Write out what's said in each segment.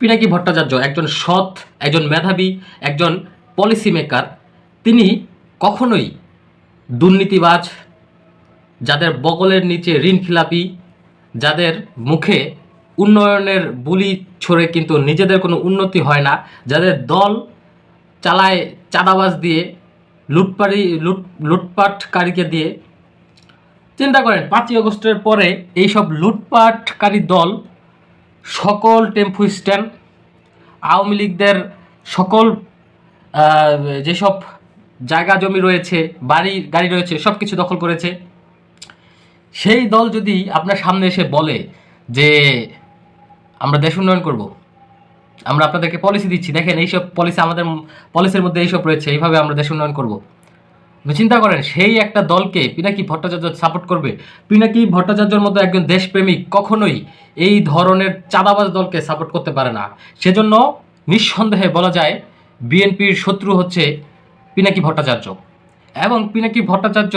পিনাকি ভট্টাচার্য, একজন সৎ, একজন মেধাবী, একজন পলিসি মেকার তিনি কখনোই দুর্নীতিবাজ, যাদের বগলের নিচে ঋণ খিলাপি, যাদের মুখে উন্নয়নের বুলি ছড়ে কিন্তু নিজেদের কোনো উন্নতি হয় না, যাদের দল চালায় চাঁদাবাজ দিয়ে লুটপাড়ি লুট, লুটপাটকারীকে দিয়ে। চিন্তা করেন, পাঁচই আগস্টের পরে এইসব লুটপাটকারী দল সকল টেম্পু স্ট্যান্ড, আওয়ামী লীগদের সকল যেসব জায়গা জমি রয়েছে, বাড়ি, গাড়ি রয়েছে সব কিছু দখল করেছে। সেই দল যদি আপনার সামনে এসে বলে যে আমরা দেশ উন্নয়ন করব, আমরা আপনাদেরকে পলিসি দিচ্ছি, দেখেন এইসব পলিসি আমাদের পলিসির মধ্যে এইসব রয়েছে, এইভাবে আমরা দেশ উন্নয়ন করব। চিন্তা করেন, সেই একটা দলকে পিনাকি ভট্টাচার্য সাপোর্ট করবে। পিনাকি ভট্টাচার্যর মতো একজন দেশপ্রেমিক কখনোই এই ধরনের চাঁদাবাজ দলকে সাপোর্ট করতে পারে না। সেজন্য নিঃসন্দেহে বলা যায়, বিএনপির শত্রু হচ্ছে পিনাকি ভট্টাচার্য। এবং পিনাকি ভট্টাচার্য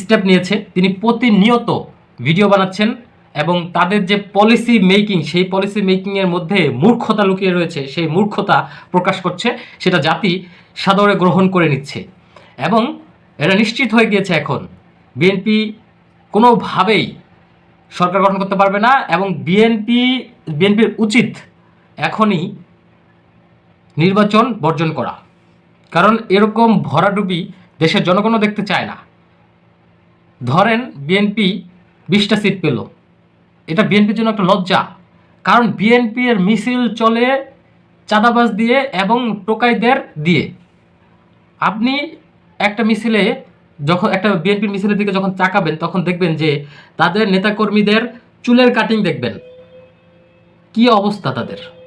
স্টেপ নিয়েছে, তিনি প্রতিনিয়ত ভিডিও বানাচ্ছেন এবং তাদের যে পলিসি মেকিং সেই পলিসি মেকিংয়ের মধ্যে মূর্খতা লুকিয়ে রয়েছে, সেই মূর্খতা প্রকাশ করছে, সেটা জাতি সাদরে গ্রহণ করে নিচ্ছে। এবং এটা নিশ্চিত হয়ে গিয়েছে এখন। বিএনপি কোনোভাবেই সরকার গঠন করতে পারবে না এবং বিএনপি বিএনপির উচিত এখনই নির্বাচন বর্জন করা। কারণ এরকম ভরাডুবি দেশের জনগণও দেখতে চায় না। ধরেন বিএনপি বিশটা সিট পেল। এটা বিএনপির জন্য একটা লজ্জা। কারণ বিএনপি এর মিছিল চলে চাঁদাবাজ দিয়ে এবং টোকাইদের দিয়ে। আপনি একটা মিছিলে যখন, একটা বিএনপির মিছিলের দিকে যখন চাকাবেন তখন দেখবেন যে তাদের নেতাকর্মীদের চুলের কাটিং দেখবেন। কি অবস্থা তাদের?